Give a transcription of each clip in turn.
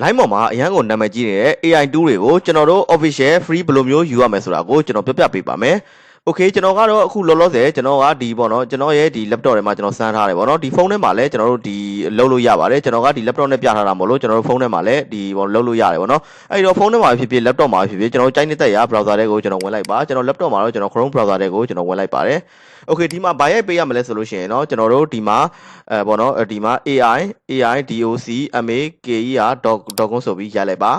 line ပေါ်မှာအရန်ကိုနာမည်ကြီးနေတဲ့ AI tool တွေကိုကျွန်တော်တို့ official free ဘယ်လိုမျိုးယူရမယ်ဆိုတာကိုကျွန်တော်ပြပြပေးပါမယ်။ Okay ကျွန်တော်ကတော့အခုလောလောဆယ်ကျွန်တော်ကဒီပေါ့နော်ကျွန်တော်ရဲ့ဒီ laptop ထဲမှာကျွန်တော်စမ်းထားတယ်ပေါ့နော်ဒီဖုန်းထဲမှာလည်းကျွန်တော်တို့ဒီလုံးလို့ရပါတယ်ကျွန်တော်ကဒီ laptop နဲ့ပြထားတာမဟုတ်လို့ကျွန်တော်တို့ဖုန်းထဲမှာလည်းဒီပေါ့လုံးလို့ရတယ်ပေါ့နော်အဲ့တော့ဖုန်းထဲမှာဖြစ်ဖြစ် laptop မှာဖြစ်ဖြစ်ကျွန်တော်ကြိုက်နေတဲ့ရ browser တွေကိုကျွန်တော်ဝင်လိုက်ပါကျွန်တော် laptop မှာတော့ကျွန်တော် Chrome browser တွေကိုကျွန်တော်ဝင်လိုက်ပါတယ် Okay ဒီမှာဘာရိုက်ပေးရမလဲဆိုလို့ရှိရင်เนาะကျွန်တော်တို့ဒီမှာအဲပေါ့နော်ဒီမှာ AI AI DOC MAKER.com ဆိုပြီးရိုက်လိုက်ပါ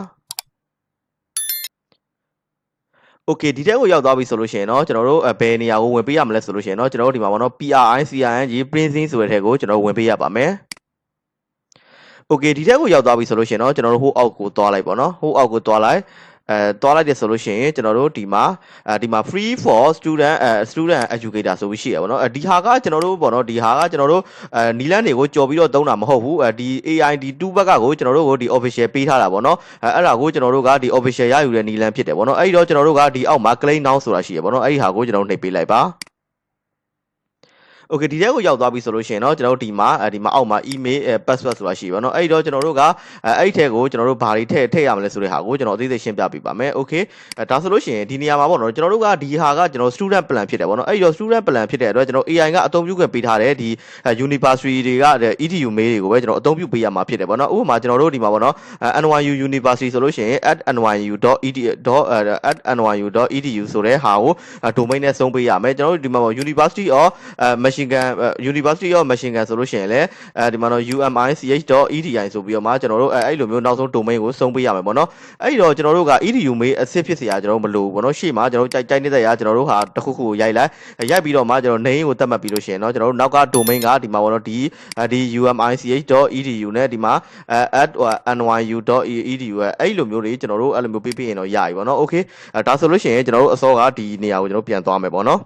Okay ဒီတဲ့ကိုရောက်သွားပြီဆိုလို့ရှိရင်เนาะကျွန်တော်တို့ဘယ်နေရာကိုဝင်ပေးရမလဲဆိုလို့ရှိရင်เนาะကျွန်တော်တို့ဒီမှာပေါ့နော် PRI CRNG printing ဆိုတဲ့ထဲကိုကျွန်တော်ဝင်ပေးရပါမယ် Okay ဒီတဲ့ကိုရောက်သွားပြီဆိုလို့ရှိရင်เนาะကျွန်တော်တို့ဟိုအောက်ကိုသွားလိုက်ပေါ့နော်ဟိုအောက်ကိုသွားလိုက် အဲသွားလိုက်တယ်ဆိုလို့ရှိရင်ကျွန်တော်တို့ဒီမှာအဲဒီမှာ free for student အဲ student educator ဆိုပြီးရှိရပါတော့အဲဒီဟာကကျွန်တော်တို့ပေါ့နော်ဒီဟာကကျွန်တော်တို့အဲနီလန်းတွေကိုကြော်ပြီးတော့သုံးတာမဟုတ်ဘူးအဲဒီ AI ဒီ2ဘက်ကကိုကျွန်တော်တို့ကိုဒီ official ပေးထားတာပေါ့နော်အဲအဲ့ဒါကိုကျွန်တော်တို့ကဒီ official ရယူတဲ့နီလန်းဖြစ်တယ်ပေါ့နော်အဲ့ဒီတော့ကျွန်တော်တို့ကဒီအောက်မှာ claim now ဆိုတာရှိရပေါ့နော်အဲ့ဒီဟာကိုကျွန်တော်တို့နှိပ်ပေးလိုက်ပါ okay ဒီထဲကိုရောက်သွားပြီဆိုလို့ရှိရင်တော့ကျွန်တော်တို့ဒီမှာဒီမှာအောက်မှာ email password ဆိုတာရှိပါတော့အဲ့တော့ကျွန်တော်တို့ကအဲ့ထဲကိုကျွန်တော်တို့ဘာတွေထည့်ထည့်ရမလဲဆိုတဲ့ဟာကိုကျွန်တော်အသေးစိတ်ရှင်းပြပေးပါမယ် okay ဒါဆိုလို့ရှိရင်ဒီနေရာမှာပေါ့နော်ကျွန်တော်တို့ကဒီဟာကကျွန်တော် student plan ဖြစ်တယ်ပေါ့နော်အဲ့တော့ student plan ဖြစ်တဲ့အတွက်ကျွန်တော် AI ကအသုံးပြုခွင့်ပေးထားတဲ့ဒီ university တွေက EDU mail တွေကိုပဲကျွန်တော်အသုံးပြုပေးရမှာဖြစ်တယ်ပေါ့နော်ဥပမာကျွန်တော်တို့ဒီမှာပေါ့နော် NYU university ဆိုလို့ရှိရင် @nyu.edu.nyu.edu ဆိုတဲ့ဟာကို domain နဲ့ဆုံးပေးရမယ်ကျွန်တော်တို့ဒီမှာပေါ့ university of michigan University of Michigan ဆိုလို့ရှိရင်လည်းအဲဒီမှာတော့ umich.edi ဆိုပြီးတော့မှကျွန်တော်တို့အဲအဲ့လိုမျိုးနောက်ဆုံး domain ကိုစုံပေးရမယ်ပေါ့နော်အဲ့ဒီတော့ကျွန်တော်တို့က edu mail အစစ်ဖြစ်เสียကျွန်တော်တို့မလိုဘူးပေါ့နော်ရှေ့မှာကျွန်တော်တို့ကြိုက်ကြိုက်နေတဲ့ရာကျွန်တော်တို့ဟာတစ်ခုခုကိုရိုက်လိုက်ရိုက်ပြီးတော့မှကျွန်တော် name ကိုသတ်မှတ်ပြီးလို့ရှိရင်เนาะကျွန်တော်တို့နောက်က domain ကဒီမှာပေါ့နော်ဒီဒီ umich.edu နဲ့ဒီမှာ @nyu.edu အဲ့လိုမျိုးတွေကျွန်တော်တို့အဲ့လိုမျိုးပေးပေးရင်တော့ရပြီပေါ့နော် okay ဒါဆိုလို့ရှိရင်ကျွန်တော်တို့အစောကဒီနေရာကိုကျွန်တော်ပြန်သွားမယ်ပေါ့နော်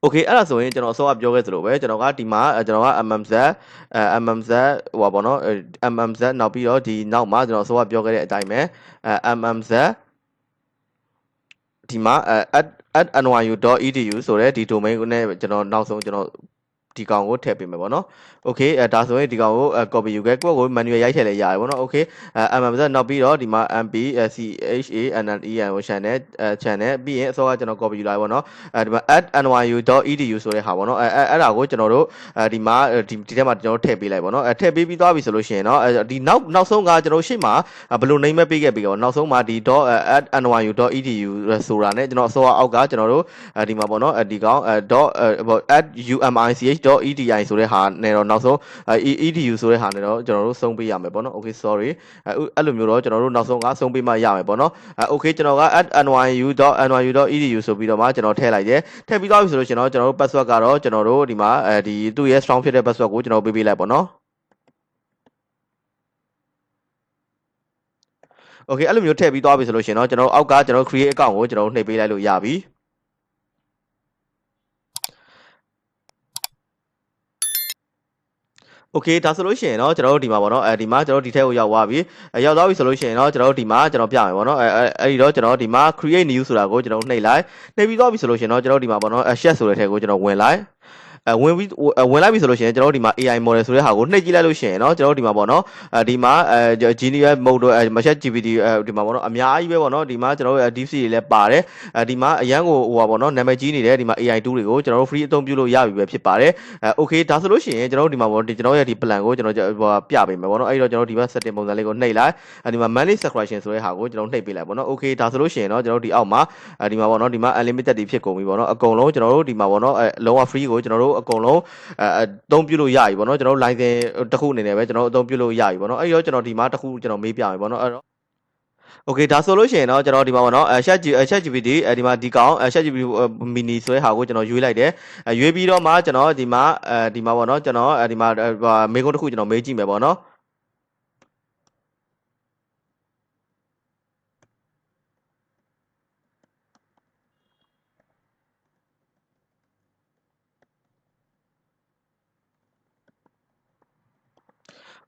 โอเคအဲ့ဒါဆိုရင်ကျွန်တော်အစောကပြောခဲ့သလိုပဲကျွန်တော်ကဒီမှာကျွန်တော်က mmz အဲ mmz ဟိုပါဘောနော် mmz နောက်ပြီးတော့ဒီနောက်မှာကျွန်တော်အစောကပြောခဲ့တဲ့အတိုင်းပဲအဲ mmz ဒီမှာအဲ @nyu.edu ဆိုတဲ့ဒီ domain ကိုနဲ့ကျွန်တော်နောက်ဆုံးကျွန်တော် ဒီကောင်ကိုထည့်ပေးမယ်ပေါ့နော်โอเคအဲဒါဆိုရင်ဒီကောင်ကို copy ယူခဲ့ကိုယ့်ကို manual ရိုက်ထည့်လဲရတယ်ပေါ့နော်โอเคအဲ mmz နောက်ပြီးတော့ဒီမှာ mp chanlen ကို channel channel ပြီးရင်အစောကကျွန်တော် copy ယူလိုက်ပေါ့နော်အဲဒီမှာ @nyu.edu ဆိုတဲ့ဟာပေါ့နော်အဲအဲ့ဒါကိုကျွန်တော်တို့အဲဒီမှာဒီဒီထဲမှာကျွန်တော်ထည့်ပေးလိုက်ပေါ့နော်အဲထည့်ပေးပြီးသွားပြီဆိုလို့ရှိရင်เนาะဒီနောက်နောက်ဆုံးကကျွန်တော်ရှေ့မှာဘယ်လို name ပေးခဲ့ပြီးတော့နောက်ဆုံးမှာဒီ .nyu.edu ဆိုတာနဲ့ကျွန်တော်အစောကအောက်ကကျွန်တော်တို့ဒီမှာပေါ့နော်ဒီကောင် .umich.edi ဆိုတဲ့ဟာနဲ့တော့နောက်ဆုံး edu ဆိုတဲ့ဟာနဲ့တော့ကျွန်တော်တို့ဆုံးပေးရမယ်ပေါ့နော် okay sorry အဲ့လိုမျိုးတော့ကျွန်တော်တို့နောက်ဆုံးကဆုံးပေးမှရမယ်ပေါ့နော် okay ကျွန်တော်က @nyu.nyu.edu ဆိုပြီးတော့မှကျွန်တော်ထည့်လိုက်တယ်ထည့်ပြီးသွားပြီဆိုလို့ကျွန်တော်ကျွန်တော်တို့ password ကတော့ကျွန်တော်တို့ဒီမှာအဲဒီသူ့ရဲ့ strong ဖြစ်တဲ့ password ကိုကျွန်တော်ပေးပေးလိုက်ပေါ့နော် Okay အဲ့လိုမျိုးထည့်ပြီးသွားပြီဆိုလို့ရှင်เนาะကျွန်တော်တို့အောက်ကကျွန်တော် create account ကိုကျွန်တော်တို့နှိပ်ပေးလိုက်လို့ရပြီ โอเคဒါဆိုလို့ရှိရင်เนาะကျွန်တော်တို့ဒီမှာပေါ့เนาะအဲဒီမှာကျွန်တော်ဒီထဲကိုရောက်သွားပြီရောက်သွားပြီဆိုလို့ရှိရင်เนาะကျွန်တော်တို့ဒီမှာကျွန်တော်ပြမယ်ပေါ့เนาะအဲအဲဒီတော့ကျွန်တော်ဒီမှာ create new ဆိုတာကိုကျွန်တော်နှိပ်လိုက်နှိပ်ပြီးသွားပြီဆိုလို့ရှိရင်เนาะကျွန်တော်ဒီမှာပေါ့เนาะ share ဆိုတဲ့ထဲကိုကျွန်တော်ဝင်လိုက် အဲဝင်ပြီးဝင်လိုက်ပြီဆိုလို့ရှိရင်ကျွန်တော်တို့ဒီမှာ AI model ဆိုတဲ့ဟာကိုနှိပ်ကြည့်လိုက်လို့ရှိရင်เนาะကျွန်တော်တို့ဒီမှာပေါ့เนาะအဲဒီမှာအဲ Genius mode တို့အဲ Machine GPT အဲဒီမှာပေါ့เนาะအများကြီးပဲပေါ့เนาะဒီမှာကျွန်တော်တို့ DeepSeek တွေလည်းပါတယ်အဲဒီမှာအရန်ကိုဟိုပါပေါ့เนาะနာမည်ကြီးနေတဲ့ဒီမှာ AI tool တွေကိုကျွန်တော်တို့ free အသုံးပြုလို့ရပြီပဲဖြစ်ပါတယ်အဲ okay ဒါဆိုလို့ရှိရင်ကျွန်တော်တို့ဒီမှာပေါ့ဒီကျွန်တော်ရဲ့ဒီ plan ကိုကျွန်တော်ဟိုပြပေးမယ်ပေါ့เนาะအဲဒီတော့ကျွန်တော်ဒီဘက် setting ပုံစံလေးကိုနှိပ်လိုက်အဲဒီမှာ monthly subscription ဆိုတဲ့ဟာကိုကျွန်တော်နှိပ်ပေးလိုက်ပေါ့เนาะ okay ဒါဆိုလို့ရှိရင်เนาะကျွန်တော်တို့ဒီအောက်မှာအဲဒီမှာပေါ့เนาะဒီမှာ unlimited တွေဖြစ်ကုန်ပြီပေါ့เนาะအကုန်လုံးကျွန်တော်တို့ဒီမှာပေါ့เนาะအဲလုံးဝ free ကိုကျွန်တော်တို့ အကုန်လုံးအဲအသုံးပြုလို့ရပြီပေါ့နော်ကျွန်တော်တို့ license တစ်ခုအနေနဲ့ပဲကျွန်တော်တို့အသုံးပြုလို့ရပြီပေါ့နော်အဲ့တော့ကျွန်တော်ဒီမှာတစ်ခုကျွန်တော်မေးပြမယ်ပေါ့နော်အဲ့တော့ Okay ဒါဆိုလို့ရှိရင်တော့ကျွန်တော်ဒီမှာပေါ့နော်အ Chat Chat GPT အဲဒီမှာဒီကောင် Chat GPT mini ဆိုတဲ့ဟာကိုကျွန်တော်ရွေးလိုက်တယ်ရွေးပြီးတော့မှကျွန်တော်ဒီမှာအဲဒီမှာပေါ့နော်ကျွန်တော်ဒီမှာမေးခွန်းတစ်ခုကျွန်တော်မေးကြည့်မယ်ပေါ့နော်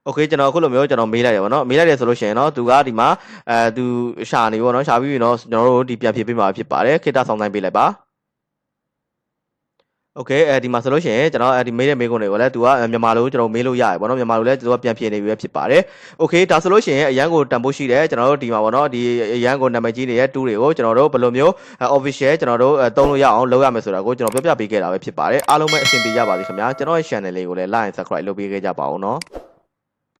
โอเคကျွန်တော်အခုလိုမျိုးကျွန်တော်မေးလိုက်တယ်ဗောနော်မေးလိုက်တယ်ဆိုလို့ရှိရင်เนาะသူကဒီမှာအဲသူရှာနေဗောနော်ရှာပြီးပြီเนาะကျွန်တော်တို့ဒီပြန်ဖြေပေးမှာဖြစ်ပါတယ်ခေတ္တဆောင်တိုင်းပေးလိုက်ပါ โอเคအဲဒီမှာဆိုလို့ရှိရင်ကျွန်တော်အဲဒီမေးတဲ့မေးခွန်းတွေကိုလည်းသူကမြန်မာလိုကျွန်တော်မေးလို့ရတယ်ဗောနော်မြန်မာလိုလည်းသူကပြန်ဖြေနေပြီပဲဖြစ်ပါတယ်โอเคဒါဆိုလို့ရှိရင်အရန်ကိုတန်ဖိုးရှိတယ်ကျွန်တော်တို့ဒီမှာဗောနော်ဒီအရန်ကိုနာမည်ကြီးနေတဲ့တူးတွေကိုကျွန်တော်တို့ဘယ်လိုမျိုး official ကျွန်တော်တို့တုံးလို့ရအောင်လုပ်ရမယ်ဆိုတာကိုကျွန်တော်ပြောပြပေးခဲ့တာပဲဖြစ်ပါတယ်အားလုံးပဲအဆင်ပြေကြပါစေခင်ဗျာကျွန်တော်ရဲ့ channel လေးကိုလည်း like and subscribe လုပ်ပေးခဲ့ကြပါဦးနော်